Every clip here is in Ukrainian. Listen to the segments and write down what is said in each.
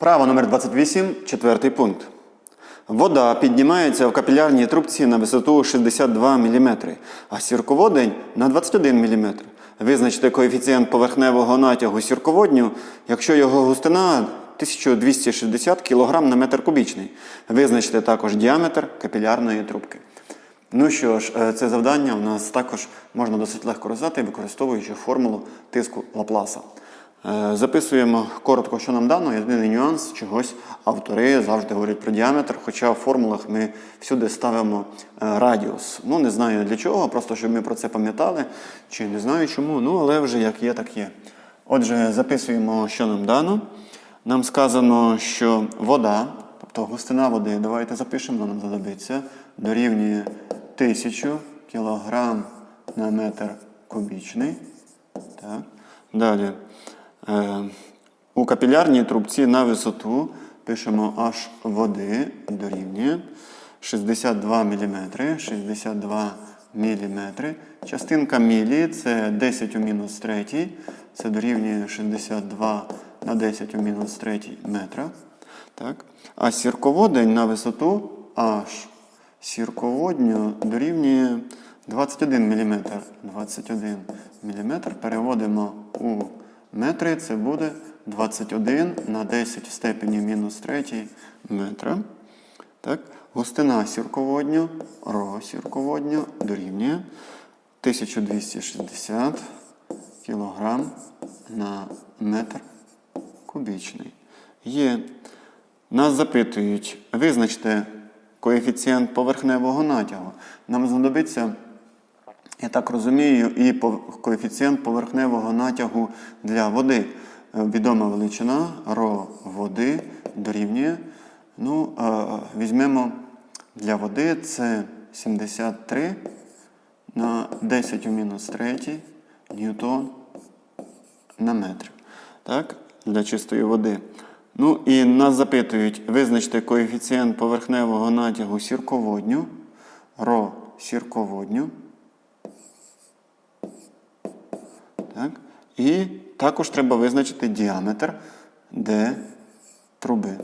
Вправа номер 28, четвертий пункт. Вода піднімається в капілярній трубці на висоту 62 мм, а сірководень на 21 мм. Визначте коефіцієнт поверхневого натягу сірководню, якщо його густина 1260 кг на метр кубічний. Визначте також діаметр капілярної трубки. Ну що ж, е, це завдання у нас також можна досить легко розв'язати, використовуючи формулу тиску Лапласа. Е, Записуємо коротко, що нам дано. Єдиний нюанс чогось автори завжди говорять про діаметр, хоча в формулах ми всюди ставимо е, радіус. Ну, не знаю для чого, просто щоб ми про це пам'ятали, чи не знаю чому, ну але вже як є, так є. Отже, записуємо, що нам дано. Нам сказано, що вода, тобто густина води, давайте запишемо, нам знадобиться, дорівнює 1000 кг на метр кубічний. Так. Далі. Е, у капілярній трубці на висоту пишемо H води дорівнює 62 мм. 62 мм. Частинка мілі це 10 у мінус 3. Це дорівнює 62 на 10 у мінус 3 метра. Так. А сірководень на висоту H сірководню дорівнює 21 мм. 21 мм переводимо у метри, це буде 21 на 10 в степені мінус 3 метра. Так. Густина сірководню, ро сірководню дорівнює 1260 кг на метр кубічний. Є. Нас запитують, визначте коефіцієнт поверхневого натягу. Нам знадобиться, я так розумію, і коефіцієнт поверхневого натягу для води. Е, Відома величина ро води дорівнює. Ну, е, візьмемо для води це 73 на 10 у мінус 3 ньютон на метр. Так? Для чистої води. Ну і нас запитують, визначте коефіцієнт поверхневого натягу сірководню, ро сірководню. Так? І також треба визначити діаметр Д труби.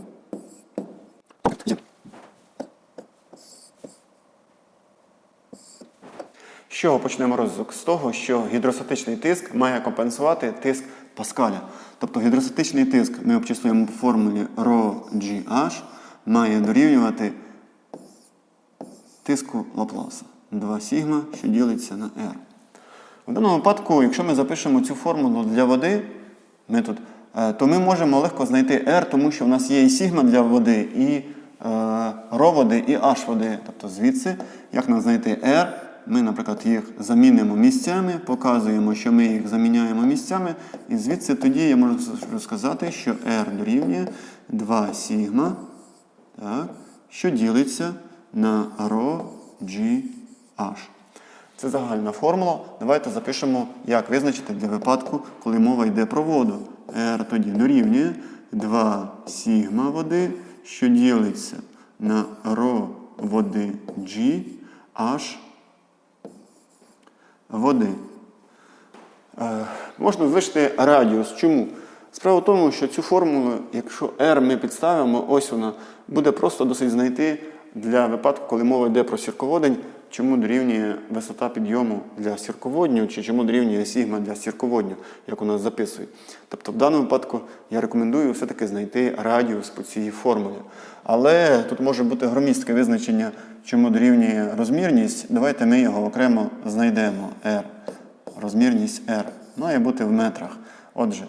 З чого почнемо розвиток? З того, що гідростатичний тиск має компенсувати тиск Паскаля. Тобто гідростатичний тиск ми обчислюємо в формулі ρgh має дорівнювати тиску Лапласа 2 сігма, що ділиться на R. В даному випадку, якщо ми запишемо цю формулу для води, ми тут, е, то ми можемо легко знайти R, тому що в нас є і сігма для води, і е, ро води, і H води. Тобто звідси, як нам знайти R, ми, наприклад, їх замінимо місцями, показуємо, що ми їх заміняємо місцями, і звідси тоді я можу сказати, що R дорівнює 2 сігма, так, що ділиться на ро G H. Це загальна формула. Давайте запишемо, як визначити для випадку, коли мова йде про воду. R тоді дорівнює 2 сігма води, що ділиться на ро води G H води. Е, можна звичити радіус. Чому? Справа в тому, що цю формулу, якщо R ми підставимо, ось вона, буде просто досить знайти для випадку, коли мова йде про сірководень, чому дорівнює висота підйому для сірководню, чи чому дорівнює сігма для сірководню, як у нас записують. Тобто, в даному випадку я рекомендую все-таки знайти радіус по цій формулі. Але тут може бути громістке визначення, чому дорівнює розмірність. Давайте ми його окремо знайдемо. R. Розмірність R має бути в метрах. Отже,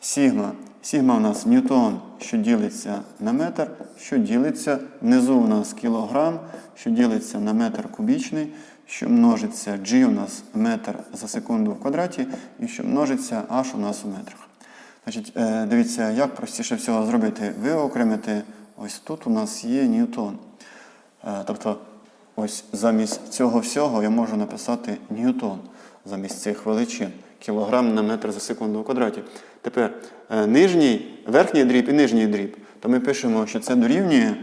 сігма. Сігма у нас ньютон, що ділиться на метр, що ділиться внизу у нас кілограм, що ділиться на метр кубічний, що множиться G у нас метр за секунду в квадраті, і що множиться H у нас у метрах. Значить, е, дивіться, як простіше всього зробити. Ви окремите, ось тут у нас є ньютон. Е, Тобто, ось замість цього всього я можу написати ньютон замість цих величин. Кілограм на метр за секунду в квадраті. Тепер е, нижній, верхній дріб і нижній дріб. То ми пишемо, що це дорівнює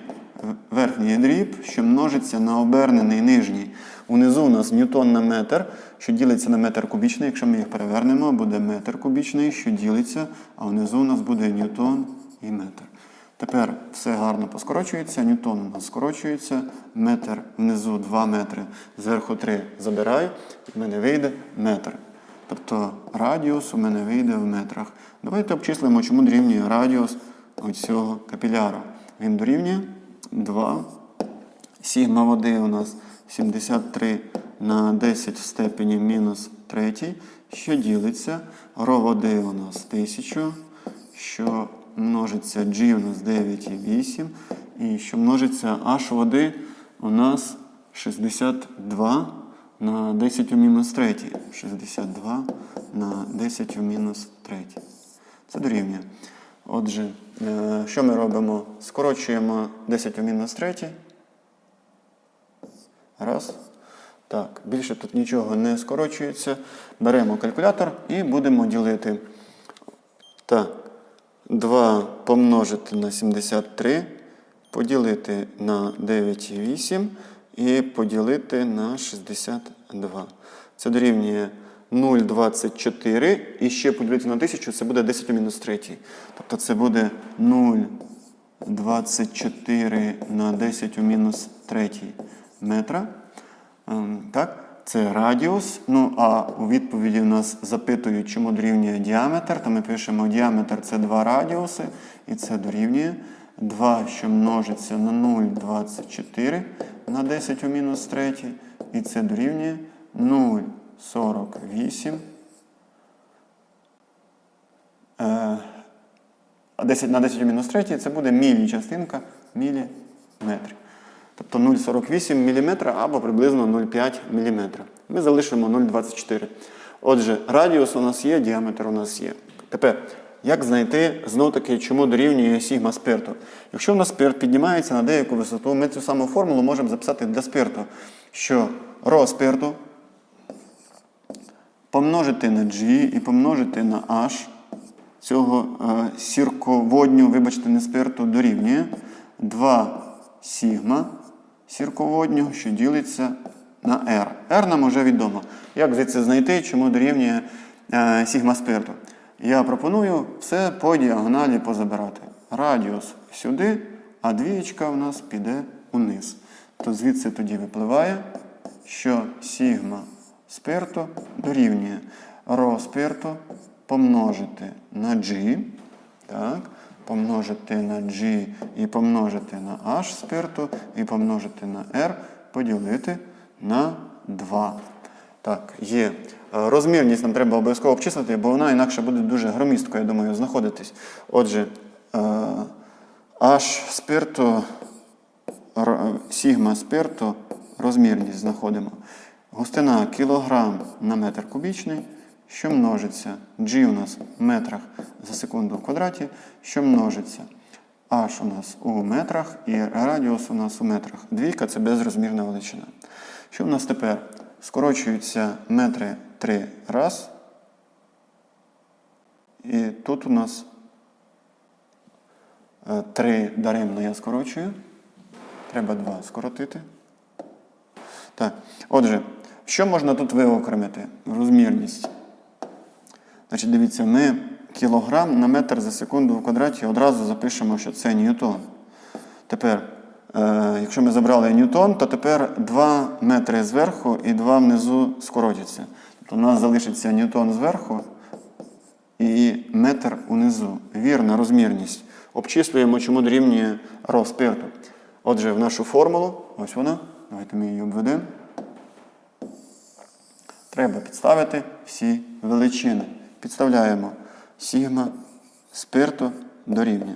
верхній дріб, що множиться на обернений нижній. Унизу у нас ньютон на метр, що ділиться на метр кубічний. Якщо ми їх перевернемо, буде метр кубічний, що ділиться, а внизу у нас буде ньютон і метр. Тепер все гарно поскорочується, ньютон у нас скорочується, метр внизу 2 метри, зверху 3 забираю, в мене вийде метр. Тобто радіус у мене вийде в метрах. Давайте обчислимо, чому дорівнює радіус оцього капіляра. Він дорівнює 2. Сігма води у нас 73 на 10 в степені мінус 3, що ділиться. Ро води у нас 1000, що множиться G у нас 9,8. І що множиться H води у нас 62 на 10 у мінус 3. 62 на 10 у мінус 3. Це дорівнює. Отже, е, що ми робимо? Скорочуємо 10 у мінус 3. Раз. Так, більше тут нічого не скорочується. Беремо калькулятор і будемо ділити. Так, 2 помножити на 73, поділити на 9,8 і поділити на 62. Це дорівнює 0,24 і ще поділити на 1000, це буде 10 у мінус 3. Тобто це буде 0,24 на 10 у мінус 3 метра. Ем, Так, це радіус. Ну, а у відповіді нас запитують, чому дорівнює діаметр, то ми пишемо діаметр це два радіуси, і це дорівнює 2, що множиться на 0,24 на 10 у мінус 3, і це дорівнює 0,48. Е, а 10 на 10 у мінус 3 це буде мілі частинка міліметрів. Тобто 0,48 мм або приблизно 0,5 мм. Ми залишимо 0,24. Отже, радіус у нас є, діаметр у нас є. Тепер, як знайти знов таки, чому дорівнює сігма спирту? Якщо у нас спирт піднімається на деяку висоту, ми цю саму формулу можемо записати для спирту, що ро спирту помножити на G і помножити на H цього е, сірководню, вибачте, не спирту, дорівнює 2 сігма сірководнього, що ділиться на R. R нам вже відомо. Як звідси знайти, чому дорівнює е, сігма спирту? Я пропоную все по діагоналі позабирати. Радіус сюди, а двієчка у нас піде униз. То звідси тоді випливає, що сігма спирту дорівнює ро спирту помножити на G. Так, помножити на G і помножити на H спирту, і помножити на R, поділити на 2. Так, є. Розмірність нам треба обов'язково обчислити, бо вона інакше буде дуже громістко, я думаю, знаходитись. Отже, е, H спирту, сігма спирту, розмірність знаходимо. Густина кілограм на метр кубічний, що множиться. G у нас в метрах за секунду в квадраті, що множиться. H у нас у метрах і радіус у нас у метрах. Двійка це безрозмірна величина. Що в нас тепер? Скорочуються метри три раз. І тут у нас е, три даремно я скорочую. Треба два скоротити. Так. Отже, що можна тут виокремити? Розмірність. Значить, дивіться, ми кілограм на метр за секунду в квадраті одразу запишемо, що це ньютон. Тепер, е, якщо ми забрали ньютон, то тепер 2 метри зверху і 2 внизу скоротяться. Тобто у нас залишиться ньютон зверху і метр унизу. Вірна розмірність. Обчислюємо, чому дорівнює ро спирту. Отже, в нашу формулу, ось вона, давайте ми її обведемо. Треба підставити всі величини. Підставляємо сігма спирту дорівнює.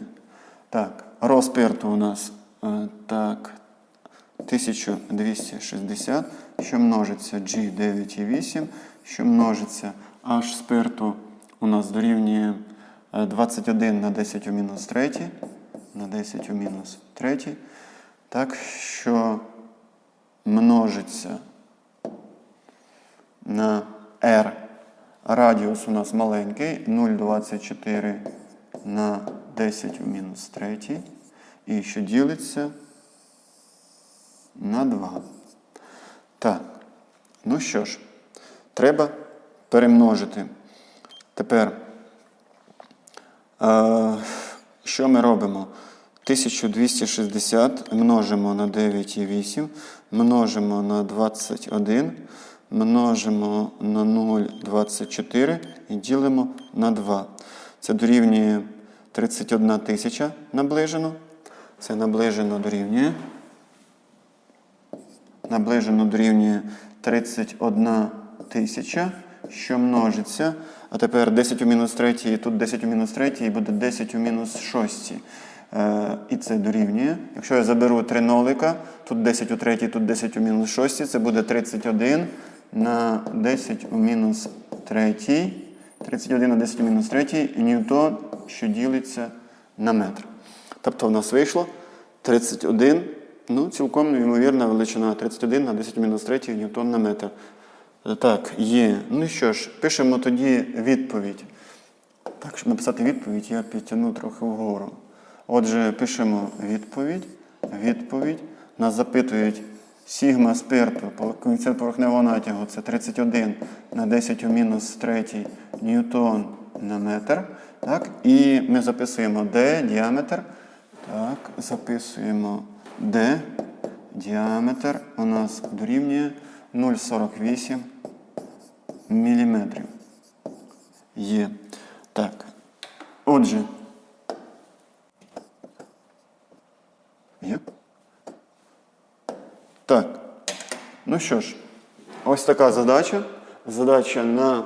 Так, ро спирту у нас е, так, 1260, що множиться G 9,8, що множиться H спирту у нас дорівнює е, 21 на 10 у мінус 3, на 10 у мінус 3, так, що множиться на R. Радіус у нас маленький, 0,24 на 10 в мінус 3. І що ділиться на 2. Так. Ну що ж, треба перемножити. Тепер, е, що ми робимо? 1260 множимо на 9,8, множимо на 21, множимо на 0,24 і ділимо на 2. Це дорівнює 31 тисяча наближено. Це наближено дорівнює. Наближено дорівнює 31 тисяча, що множиться. А тепер 10 у мінус 3, і тут 10 у мінус 3, і буде 10 у мінус 6. Е, і це дорівнює. Якщо я заберу 3 нолика, тут 10 у 3, тут 10 у мінус 6, це буде 31 на 10 у мінус 3. 31 на 10 у мінус 3 ньютон, що ділиться на метр. Тобто в нас вийшло 31, ну, цілком ймовірна величина 31 на 10 мінус 3 ньютон на метр. Так, є. Ну що ж, пишемо тоді відповідь. Так, щоб написати відповідь, я підтягну трохи вгору. Отже, пишемо відповідь. Відповідь. Нас запитують сігма спирту, коефіцієнт поверхневого натягу це 31 на 10 у мінус 3 ньютон на метр. Так, і ми записуємо D діаметр. Так, записуємо D. Діаметр у нас дорівнює 0,48 міліметрів. Є. Так. Отже. Є. Так. Ну що ж, ось така задача. Задача на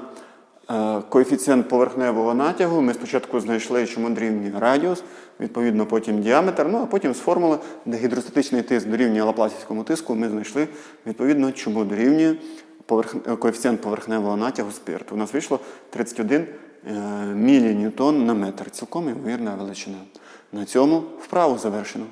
е, коефіцієнт поверхневого натягу. Ми спочатку знайшли, чому дорівнює радіус, відповідно, потім діаметр. Ну а потім з формули, де гідростатичний тиск дорівнює лапласівському тиску, ми знайшли відповідно, чому дорівнює поверх... коефіцієнт поверхневого натягу спирту. У нас вийшло 31 е, міліньютон на метр. Цілком ймовірна величина. На цьому вправу завершено.